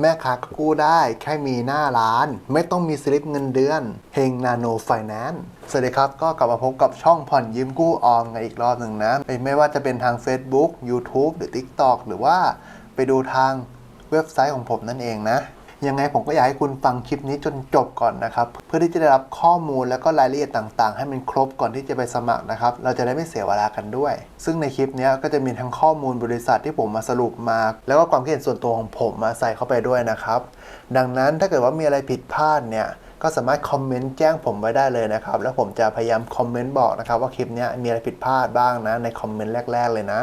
แม่ค้าก็กู้ได้ แค่มีหน้าร้าน ไม่ต้องมีสลิปเงินเดือนเฮงนาโนไฟแนนซ์สวัสดีครับ ก็กลับมาพบกับช่องผ่อนยืมกู้ออมกันอีกรอบหนึ่งนะ ไม่ว่าจะเป็นทาง Facebook YouTube หรือ TikTok หรือว่าไปดูทางเว็บไซต์ของผมนั่นเองนะ ยังไงผมก็อยากให้คุณฟังคลิปนี้จนจบก่อนนะครับ เพื่อที่จะได้รับข้อมูลแล้วก็รายละเอียดต่างๆ ให้มันครบก่อนที่จะไปสมัครนะครับ เราจะได้ไม่เสียเวลากันด้วย ซึ่งในคลิปนี้ก็จะมีทั้งข้อมูลบริษัทที่ผมมาสรุปมา แล้วก็ความคิดเห็นส่วนตัวของผมมาใส่เข้าไปด้วยนะครับ ดังนั้นถ้าเกิดว่ามีอะไรผิดพลาดเนี่ยก็สามารถคอมเมนต์แจ้งผมไว้ได้เลยนะครับ แล้วผมจะพยายามคอมเมนต์บอกนะครับว่าคลิปนี้มีอะไรผิดพลาดบ้างนะ ในคอมเมนต์แรก ๆ เลยนะ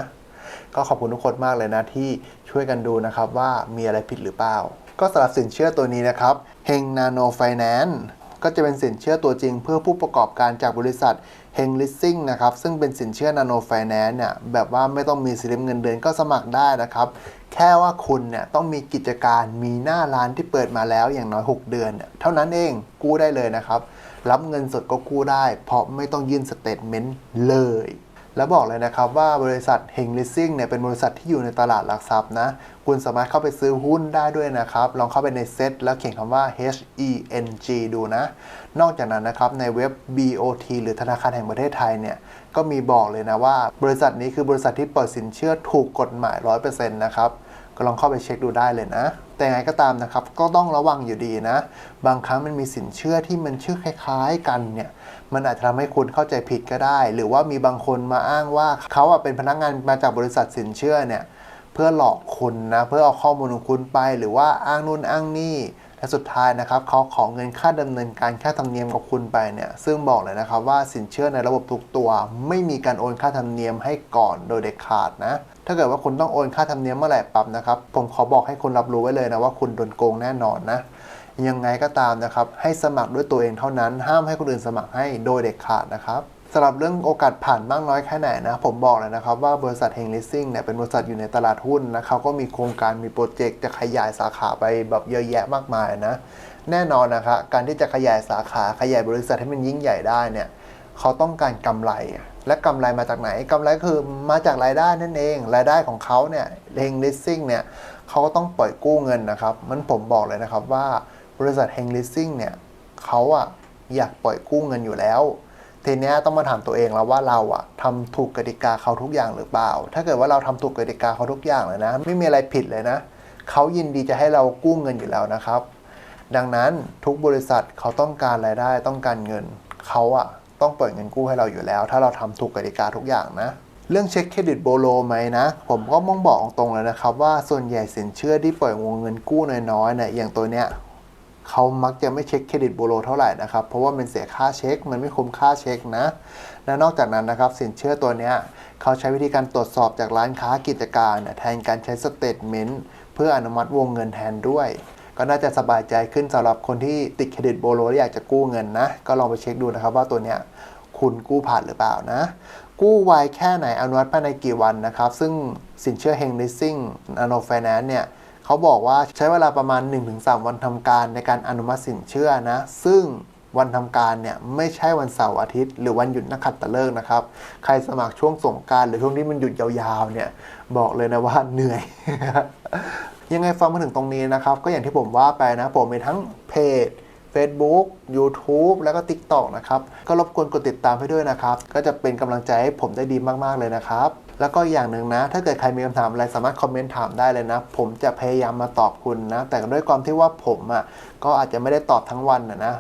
ก็ขอบคุณทุกคนมากเลยนะที่ช่วยกันดูนะครับว่ามีอะไรผิดหรือเปล่า ก็สำหรับสินเชื่อตัวนี้นะครับเฮงนาโนไฟแนนซ์ก็จะเป็นสินเชื่อตัวจริง เพื่อผู้ประกอบการจากบริษัทเฮงลิสซิ่งนะครับซึ่งเป็นสินเชื่อนาโนไฟแนนซ์เนี่ยแบบว่าไม่ต้องมีสลิปเงินเดือนก็สมัครได้นะครับแค่ว่าคุณเนี่ยต้องมีกิจการมีหน้าร้านที่เปิดมาแล้วอย่างน้อย 6 เดือนเนี่ยเท่านั้นเองกู้ได้เลยนะครับ รับเงินสดก็กู้ได้ เพราะไม่ต้องยื่นสเตทเมนต์เลย แล้วบอกเลยนะครับว่าบริษัทเฮงลิสซิ่งเนี่ยเป็นบริษัทที่อยู่ในตลาดหลักทรัพย์นะ คุณสามารถเข้าไปซื้อหุ้นได้ด้วยนะครับ ลองเข้าไปในเซ็ตแล้วเขียนคำว่า H E N G ดูนะ นอกจากนั้นนะครับในเว็บ BOT หรือธนาคารแห่งประเทศไทยเนี่ยก็มีบอกเลยนะว่า บริษัทนี้คือบริษัทที่เปิดสินเชื่อถูกกฎหมาย 100%นะครับ ก็ลองเข้าไปเช็คดูได้เลยนะ แต่ยังไงก็ตามนะครับ ก็ต้องระวังอยู่ดีนะ บางครั้งมันมีสินเชื่อที่มันชื่อคล้ายๆ กันเนี่ยมันอาจจะทำให้คุณเข้าใจผิดก็ได้ หรือว่ามีบางคนมาอ้างว่าเขาเป็นพนักงานมาจากบริษัทสินเชื่อเนี่ยเพื่อหลอกคุณนะเพื่อเอาข้อมูลของคุณไปหรือว่าอ้างนู่นอ้างนี่ และสุดท้ายนะครับเขาขอเงินค่าดำเนินการค่าธรรมเนียมกับคุณไปเนี่ยซึ่งบอกเลยนะครับว่าสินเชื่อในระบบทุกตัวไม่มีการโอนค่าธรรมเนียมให้ก่อนโดยเด็ดขาดนะถ้าเกิดว่าคุณต้องโอนค่าธรรมเนียมเมื่อไหร่ปั๊บนะครับผมขอบอกให้คุณรับรู้ไว้เลยนะว่าคุณโดนโกงแน่นอนนะยังไงก็ตามนะครับให้สมัครด้วยตัวเองเท่านั้น ห้ามให้คนอื่นสมัครให้โดยเด็ดขาดนะครับ สำหรับเรื่องโอกาสผ่านมากน้อยแค่ไหนนะ ผมบอกเลยนะครับว่าบริษัทเฮงลิสซิ่งเนี่ยเป็นบริษัทอยู่ในตลาดหุ้นนะเขาก็มีโครงการมีโปรเจกต์จะขยายสาขาไปแบบเยอะแยะมากมายนะ แน่นอนนะครับการที่จะขยายสาขาขยายบริษัทให้มันยิ่งใหญ่ได้เนี่ยเขาต้องการกำไร และกำไรมาจากไหนกำไรคือมาจากรายได้นั่นเอง รายได้ของเขาเนี่ยเฮงลิสซิ่งเนี่ยเขาก็ต้องปล่อยกู้เงินนะครับ มันผมบอกเลยนะครับว่าบริษัทเฮงลิสซิ่งเนี่ยเขาอะอยากปล่อยกู้เงินอยู่แล้ว ทีเนี้ยต้องมาถามตัวเองแล้วว่าเราอะทำถูกกติกาเขาทุกอย่างหรือเปล่า ถ้าเกิดว่าเราทำถูกกติกาเขาทุกอย่างเลยนะ ไม่มีอะไรผิดเลยนะเขายินดีจะให้เรากู้เงินอยู่แล้วนะครับ ดังนั้นทุกบริษัทเขาต้องการรายได้ต้องการเงินเขาอะต้องเปิดเงินกู้ให้เราอยู่แล้ว ถ้าเราทำถูกกติกาทุกอย่างนะเรื่องเช็คเครดิตโบโลไหมนะ ผมก็มองบอกตรงเลยนะครับว่าส่วนใหญ่สินเชื่อที่ปล่อยวงเงินกู้น้อยๆเนี่ยอย่างตัวเนี้ย เขามักจะไม่เช็คเครดิตบูโรเท่าไหร่นะครับ เพราะว่ามันเสียค่าเช็ค มันไม่คุ้มค่าเช็คนะ และนอกจากนั้นนะครับ สินเชื่อตัวเนี้ยเขาใช้วิธีการตรวจสอบจากร้านค้ากิจการ แทนการใช้สเตทเมนต์เพื่ออนุมัติวงเงินแทนด้วย ก็น่าจะสบายใจขึ้นสำหรับคนที่ติดเครดิตโบโลและอยากจะกู้เงินนะ ก็ลองไปเช็คดูนะครับว่าตัวเนี้ยคุณกู้ผ่านหรือเปล่านะ กู้ไวแค่ไหนอนุมัติภายในกี่วันนะครับ ซึ่งสินเชื่อเฮงลิสซิ่งอโนไฟแนนซ์เนี่ย เขาบอกว่าใช้เวลาประมาณ 1-3 วันทำการในการอนุมัติสินเชื่อนะ ซึ่งวันทำการเนี่ยไม่ใช่วันเสาร์อาทิตย์ หรือวันหยุดนักขัตฤกษ์นะครับ ใครสมัครช่วงสงการหรือช่วงที่มันหยุดยาวๆเนี่ยบอกเลยนะว่าเหนื่อย ยังไงฟังมาถึงตรงนี้นะครับ ก็อย่างที่ผมว่าไปนะ ผมมีทั้งเพจ Facebook YouTube แล้วก็ TikTok นะครับ ก็รบกวนกดติดตามให้ด้วยนะครับ ก็จะเป็นกำลังใจให้ผมได้ดีมากๆเลยนะครับ แล้วก็อย่างหนึ่งนะ ถ้าเกิดใครมีคำถามอะไรสามารถคอมเมนต์ถามได้เลยนะ ผมจะพยายามมาตอบคุณนะ แต่ด้วยความที่ว่าผมอะก็อาจจะไม่ได้ตอบทั้งวันนะนะ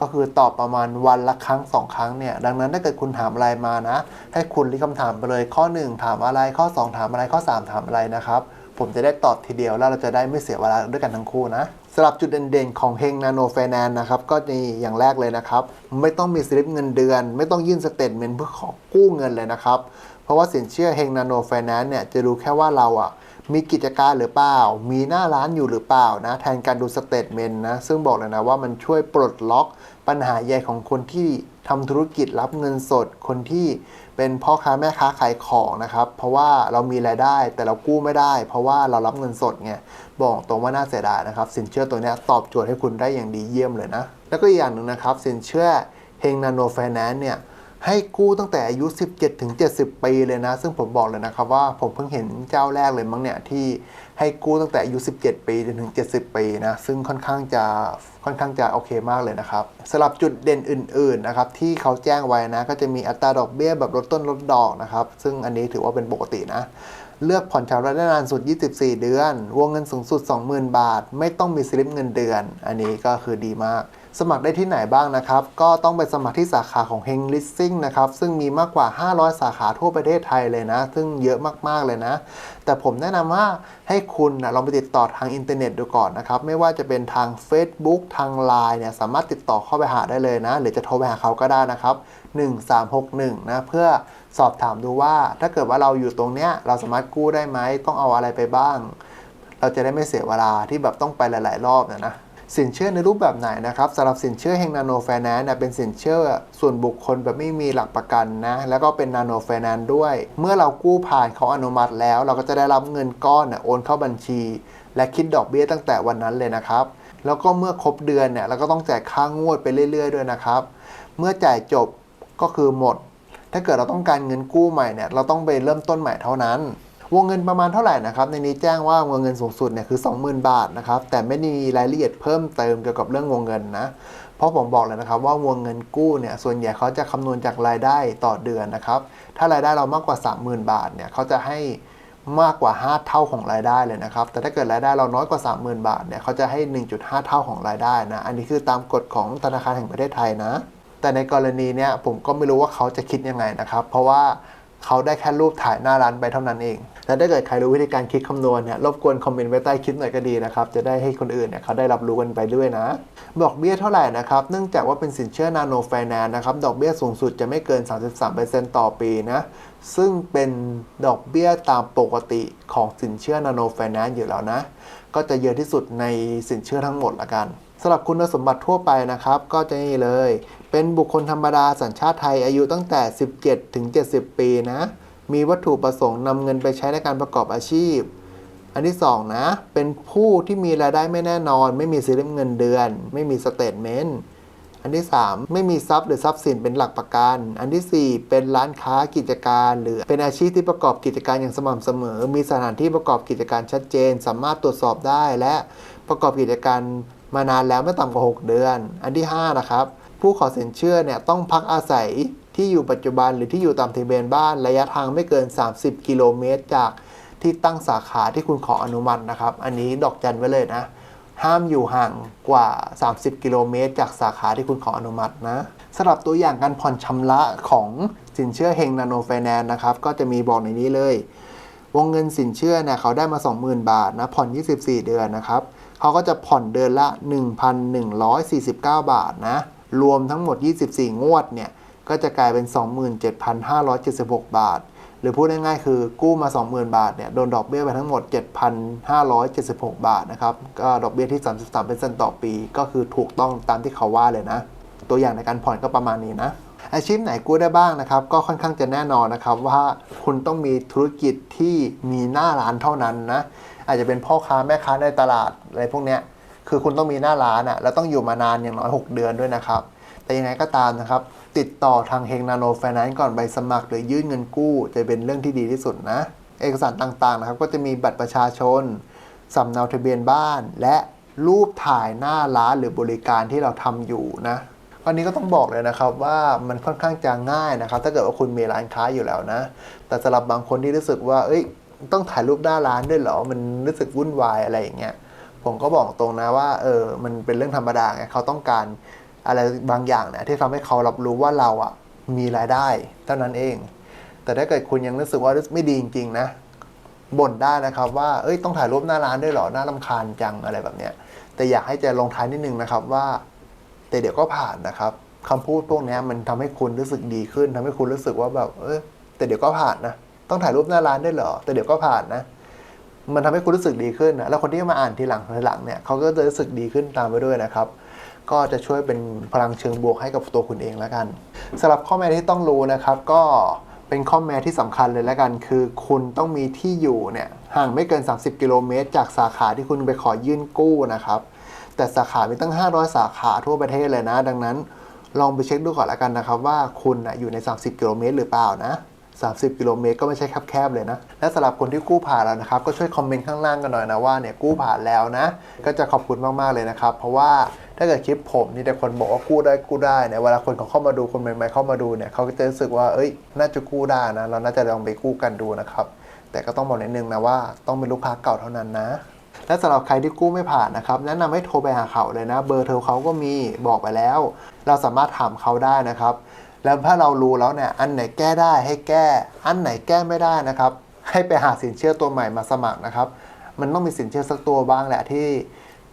ก็คือตอบประมาณวันละครั้งสองครั้งเนี่ย ดังนั้นถ้าเกิดคุณถามอะไรมานะ ให้คุณรีคำถามไปเลย ข้อ 1 ถามอะไร ข้อ 2 ถามอะไร ข้อ 3 ถามอะไรนะครับ ผมจะได้ตอบทีเดียวแล้วเราจะได้ไม่เสียเวลาด้วยกันทั้งคู่นะ สำหรับจุดเด่นๆของเฮงนาโนไฟแนนซ์นะครับ ก็นี่อย่างแรกเลยนะครับ ไม่ต้องมีสลิปเงินเดือน ไม่ต้องยื่นสเตทเมนต์เพื่อขอกู้เงินเลยนะครับ เพราะว่าสินเชื่อเฮงนาโนไฟแนนซ์เนี่ยจะดูแค่ว่าเราอะมีกิจการหรือเปล่า มีหน้าร้านอยู่หรือเปล่านะ แทนการดูสเตทเมนต์นะ ซึ่งบอกเลยนะว่ามันช่วยปลดล็อกปัญหาใหญ่ของคนที่ ทำธุรกิจรับเงินสดคนที่เป็นพ่อค้าแม่ค้าขายของนะครับ เพราะว่าเรามีรายได้แต่เรากู้ไม่ได้ เพราะว่าเรารับเงินสดไงบอกตรงว่าน่าเสียดายนะครับ สินเชื่อตัวนี้ตอบโจทย์ให้คุณได้อย่างดีเยี่ยมเลยนะ แล้วก็อีกอย่างหนึ่งนะครับ สินเชื่อเฮงนาโนไฟแนนซ์เนี่ย ให้กู้ตั้งแต่อายุ 17ถึง70 ปีเลยนะ ซึ่งผมบอกเลยนะครับว่าผมเพิ่งเห็นเจ้าแรกเลยมั้งเนี่ยที่ให้กู้ตั้งแต่อายุ 17 ปีจนถึง 70 ปีนะ ซึ่งค่อนข้างจะค่อนข้างจะโอเคมากเลยนะครับสำหรับจุดเด่นอื่นๆนะครับที่เขาแจ้งไว้นะก็จะมีอัตราดอกเบี้ยแบบลดต้นลดดอกนะครับ ซึ่งอันนี้ถือว่าเป็นปกตินะเลือกผ่อนชำระได้นานสุด 24 เดือน วงเงินสูงสุด 20,000 บาท ไม่ต้องมีสลิปเงินเดือน อันนี้ก็คือดีมาก สมัครได้ที่ไหนบ้างนะครับ ก็ต้องไปสมัครที่สาขาของ h e n l i s t i n g นะครับ ซึ่งมีมากกว่า 500 สาขาทั่วประเทศไทยเลยนะ ซึ่งเยอะมาก ๆ เลยนะ แต่ผมแนะนำว่าให้คุณนะลองไปติดต่อทางอินเทอร์เน็ตดูก่อนนะครับ ไม่ว่าจะเป็นทาง Facebook ทาง Line เนี่ยสามารถติดต่อเข้าไปหาได้เลยนะ หรือจะโทรไปหาเขาก็ได้นะครับ 1361 นะ เพื่อสอบถามดูว่า ถ้าเกิดว่าเราอยู่ตรงเนี้ยเราสามารถกู้ได้ไหมต้องเอาอะไรไปบ้าง เราจะได้ไม่เสียเวลาที่แบบต้องไปหลาย ๆ รอบนะนะ สินเชื่อในรูปแบบไหนนะครับสำหรับสินเชื่อเฮงนาโนไฟแนนซ์เนี่ยเป็นสินเชื่อส่วนบุคคลแบบไม่มีหลักประกันนะแล้วก็เป็นนาโนไฟแนนซ์ด้วย เมื่อเรากู้ผ่านเขาอนุมัติแล้ว เราก็จะได้รับเงินก้อนโอนเข้าบัญชี และคิดดอกเบี้ยตั้งแต่วันนั้นเลยนะครับแล้วก็เมื่อครบเดือนเนี่ยเราก็ต้องจ่ายค่างวดไปเรื่อย ๆ ด้วยนะครับ เมื่อจ่ายจบก็คือหมด ถ้าเกิดเราต้องการเงินกู้ใหม่เนี่ยเราต้องไปเริ่มต้นใหม่เท่านั้น วงเงินประมาณเท่าไหร่นะครับ ในนี้แจ้งว่าวงเงินสูงสุดเนี่ยคือ 20,000 บาทนะครับ แต่ไม่ได้มีรายละเอียดเพิ่มเติมเกี่ยวกับเรื่องวงเงินนะ เพราะผมบอกเลยนะครับว่าวงเงินกู้เนี่ยส่วนใหญ่เขาจะคำนวณจากรายได้ต่อเดือนนะครับ ถ้ารายได้เรามากกว่า 30,000 บาทเนี่ยเขาจะให้มากกว่า 5 เท่าของรายได้เลยนะครับ แต่ถ้าเกิดรายได้เราน้อยกว่า 30,000 บาทเนี่ยเขาจะให้ 1.5 เท่าของรายได้นะ อันนี้คือตามกฎของธนาคารแห่งประเทศไทยนะ แต่ในกรณีเนี้ยผมก็ไม่รู้ว่าเขาจะคิดยังไงนะครับ เพราะว่าเขาได้แค่รูปถ่ายหน้าร้านไปเท่านั้นเอง และถ้าเกิดใครรู้วิธีการคิดคำนวณเนี่ยรบกวนคอมเมนต์ไว้ใต้คลิปหน่อยก็ดีนะครับ จะได้ให้คนอื่นเนี่ยเขาได้รับรู้กันไปด้วยนะ ดอกเบี้ยเท่าไหร่นะครับ เนื่องจากว่าเป็นสินเชื่อนาโนไฟแนนซ์นะครับ ดอกเบี้ยสูงสุดจะไม่เกิน 33%ต่อปีนะ ซึ่งเป็นดอกเบี้ยตามปกติของสินเชื่อนาโนไฟแนนซ์อยู่แล้วนะ ก็จะเยอะที่สุดในสินเชื่อทั้งหมดละกันสำหรับคุณสมบัติทั่วไปนะครับ ก็จะนี่เลย เป็นบุคคลธรรมดาสัญชาติไทยอายุตั้งแต่ 17 ถึง 70 ปีนะ มีวัตถุประสงค์นำเงินไปใช้ในการประกอบอาชีพ อันที่ 2 นะ เป็นผู้ที่มีรายได้ไม่แน่นอน ไม่มีสลิปเงินเดือน ไม่มีสเตทเมนต์อันที่ 3 ไม่มีทรัพย์หรือทรัพย์สินเป็นหลักประกัน อันทีสี่ 4 เป็นร้านค้ากิจการ หรือเป็นอาชีพที่ประกอบกิจการอย่างสม่ำเสมอ มีสถานที่ประกอบกิจการชัดเจน สามารถตรวจสอบได้และประกอบกิจการมานานแล้วไม่ต่ำกว่า 6 เดือน อันที่ 5 นะครับ ผู้ขอสินเชื่อเนี่ยต้องพักอาศัย ที่อยู่ปัจจุบันหรือที่อยู่ตามทะเบียนบ้านระยะทางไม่เกิน 30 กิโลเมตร จากที่ตั้งสาขาที่คุณขออนุมัตินะครับ อันนี้ดอกจันไว้เลยนะ ห้ามอยู่ห่างกว่า 30 กิโลเมตร จากสาขาที่คุณขออนุมัตินะสำหรับตัวอย่างการผ่อนชำระของสินเชื่อเฮงนาโนไฟแนนซ์นะครับก็จะมีบอกในนี้เลย วงเงินสินเชื่อเนี่ยเขาได้มา 20,000 บาทนะผ่อน 24 เดือนนะครับเขาก็จะผ่อนเดือนละ 1,149 บาทนะรวมทั้งหมด 24 งวดเนี่ย ก็จะกลายเป็น 27,576 บาท หรือพูดง่ายๆคือกู้มา 20,000 บาทเนี่ยโดนดอกเบี้ยไปทั้งหมด 7,576 บาทนะครับก็ดอกเบี้ยที่ 33%ต่อปี ก็คือถูกต้องตามที่เขาว่าเลยนะ ตัวอย่างในการผ่อนก็ประมาณนี้นะอาชีพไหนกู้ได้บ้างนะครับ ก็ค่อนข้างจะแน่นอนนะครับว่าคุณต้องมีธุรกิจที่มีหน้าร้านเท่านั้นนะอาจจะเป็นพ่อค้าแม่ค้าในตลาดอะไรพวกเนี้ยคือคุณต้องมีหน้าร้านอะ่ะแล้วต้องอยู่มานานอย่างน้อย 6 เดือนด้วยนะครับ แต่ยังไงก็ตามนะครับ ติดต่อทางเฮงนาโนไฟแนนซ์ก่อนใบสมัครหรือยื่นเงินกู้ จะเป็นเรื่องที่ดีที่สุดนะ เอกสารต่างๆนะครับ ก็จะมีบัตรประชาชนสำเนาทะเบียนบ้าน และรูปถ่ายหน้าร้านหรือบริการที่เราทำอยู่นะวันนี้ก็ต้องบอกเลยนะครับว่ามันค่อนข้างจะง่ายนะครับ ถ้าเกิดว่าคุณมีร้านค้าอยู่แล้วนะ แต่สำหรับบางคนที่รู้สึกว่า เอ้ย ต้องถ่ายรูปหน้าร้านด้วยเหรอ มันรู้สึกวุ่นวายอะไรอย่างเงี้ย ผมก็บอกตรงนะว่า เออ มันเป็นเรื่องธรรมดาไงเขาต้องการ อะไรบางอย่างเนี่ยที่ทำให้เขารับรู้ว่าเราอะมีรายได้เท่านั้นเอง แต่ถ้าเกิดคุณยังรู้สึกว่าไม่ดีจริงๆนะบ่นได้นะครับว่าเอ้ยต้องถ่ายรูปหน้าร้านด้วยเหรอน่าลำคาญจังอะไรแบบเนี้ยแต่อยากให้ใจลงท้ายนิดนึงนะครับว่า แต่เดี๋ยวก็ผ่านนะครับคำพูดพวกนี้มันทำให้คุณรู้สึกดีขึ้นทำให้คุณรู้สึกว่าแบบเออแต่เดี๋ยวก็ผ่านนะต้องถ่ายรูปหน้าร้านด้วยเหรอ แต่เดี๋ยวก็ผ่านนะ มันทำให้คุณรู้สึกดีขึ้นนะแล้วคนที่มาอ่านทีหลังทีหลังเนี่ยเขาก็จะรู้สึกดีขึ้นตามไปด้วยนะครับ ก็จะช่วยเป็นพลังเชิงบวกให้กับตัวคุณเองแล้วกันสำหรับข้อแม้ที่ต้องรู้นะครับ ก็เป็นข้อแม้ที่สำคัญเลยแล้วกัน คือคุณต้องมีที่อยู่เนี่ยห่างไม่เกิน 30 กิโลเมตร จากสาขาที่คุณไปขอยื่นกู้นะครับ แต่สาขา มีตั้ง 500 สาขาทั่วประเทศเลยนะ ดังนั้นลองไปเช็คดูก่อนละกันนะครับ ว่าคุณอยู่ใน 30 กิโลเมตรหรือเปล่านะ 30 กิโลเมตรก็ไม่ใช่แคบๆเลยนะ และสำหรับคนที่กู้ผ่านแล้วนะครับ ก็ช่วยคอมเมนต์ข้างล่างกันหน่อยนะว่าเนี่ยกู้ผ่านแล้วนะ ก็จะขอบคุณมากๆเลยนะครับ เพราะว่าถ้าเกิดคลิปผมนี่แต่คนบอกว่ากู้ได้กู้ได้เนี่ยเวลาคนเขาเข้ามาดูคนใหม่ๆเข้ามาดูเนี่ยเขาก็จะรู้สึกว่าเอ้ย น่าจะกู้ได้นะ เราน่าจะลองไปกู้กันดูนะครับ แต่ก็ต้องบอกนิดนึงนะว่าต้องเป็นลูกค้าเก่าเท่านั้นนะและสำหรับใครที่กู้ไม่ผ่านนะครับแนะนำให้โทรไปหาเขาเลยนะ เบอร์โทรเขาก็มีบอกไปแล้ว เราสามารถถามเขาได้นะครับ แล้วถ้าเรารู้แล้วเนี่ยอันไหนแก้ได้ให้แก้ อันไหนแก้ไม่ได้นะครับ ให้ไปหาสินเชื่อตัวใหม่มาสมัครนะครับ มันต้องมีสินเชื่อสักตัวบ้างแหละที่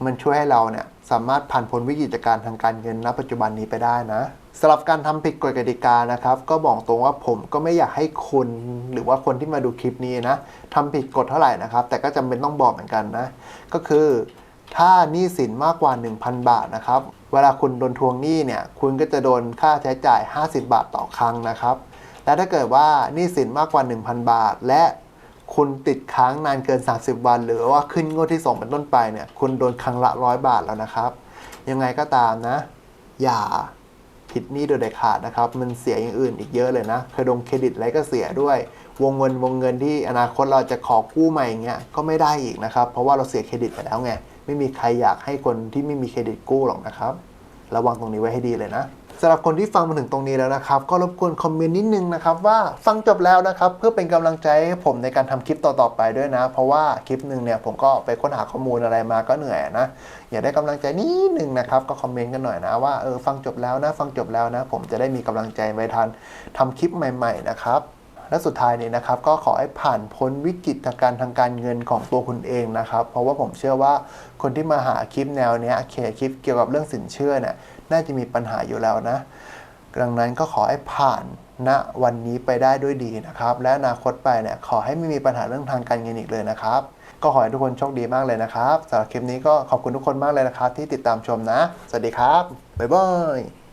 มันช่วยให้เราเนี่ยสามารถผ่านพ้นวิกฤตการทางการเงินณ ปัจจุบันนี้ไปได้นะสำหรับการทำผิดกฎกติกานะครับ ก็บอกตรงว่าผมก็ไม่อยากให้คุณหรือว่าคนที่มาดูคลิปนี้นะทำผิดกฎเท่าไหร่นะครับ แต่ก็จำเป็นต้องบอกเหมือนกันนะ ก็คือ ถ้าหนี้สินมากกว่า 1,000 บาทนะครับ เวลาคุณโดนทวงหนี้เนี่ยคุณก็จะโดนค่าใช้จ่าย 50 บาทต่อครั้งนะครับ และถ้าเกิดว่าหนี้สินมากกว่า 1,000 บาท และคุณติดค้างนานเกิน 30 วัน หรือว่าขึ้นงวดที่ 2 เป็นต้นไปเนี่ยคุณโดนครั้งละร้อยบาทแล้วนะครับ ยังไงก็ตามนะ อย่าผิดหนี้โดยเด็ดขาดนะครับ มันเสียอย่างอื่นอีกเยอะเลยนะเครดงเครดิตอะไรก็เสียด้วย วงเงินวงเงินที่อนาคตเราจะขอกู้ใหม่อย่างเงี้ยก็ไม่ได้อีกนะครับ เพราะว่าเราเสียเครดิตไปแล้วไง ไม่มีใครอยากให้คนที่ไม่มีเครดิตกู้หรอกนะครับ ระวังตรงนี้ไว้ให้ดีเลยนะสำหรับคนที่ฟังมาถึงตรงนี้แล้วนะครับ ก็รบกวนคอมเมนต์นิดนึงนะครับว่าฟังจบแล้วนะครับ เพื่อเป็นกำลังใจให้ผมในการทำคลิปต่อๆไปด้วยนะ เพราะว่าคลิปหนึ่งเนี่ยผมก็ไปค้นหาข้อมูลอะไรมาก็เหนื่อยนะอยากได้กำลังใจนิดนึงนะครับก็คอมเมนต์กันหน่อยนะว่าเออฟังจบแล้วนะ ฟังจบแล้วนะ ผมจะได้มีกำลังใจไปทันทำคลิปใหม่ ๆ นะครับ และสุดท้ายนี้นะครับก็ขอให้ผ่านพ้นวิกฤตการณ์ทางการเงินของตัวคุณเองนะครับ เพราะว่าผมเชื่อว่าคนที่มาหาคลิปแนวเนี้ยเคลียคลิปเกี่ยวกับเรื่องสินเชื่อเนี่ยน่าจะมีปัญหาอยู่แล้วนะ ดังนั้นก็ขอให้ผ่านณวันนี้ไปได้ด้วยดีนะครับ และอนาคตไปเนี่ยขอให้ไม่มีปัญหาเรื่องทางการเงินอีกเลยนะครับ ก็ขอให้ทุกคนโชคดีมากเลยนะครับสำหรับคลิปนี้ก็ขอบคุณทุกคนมากเลยนะครับ ที่ติดตามชมนะ สวัสดีครับบ๊ายบาย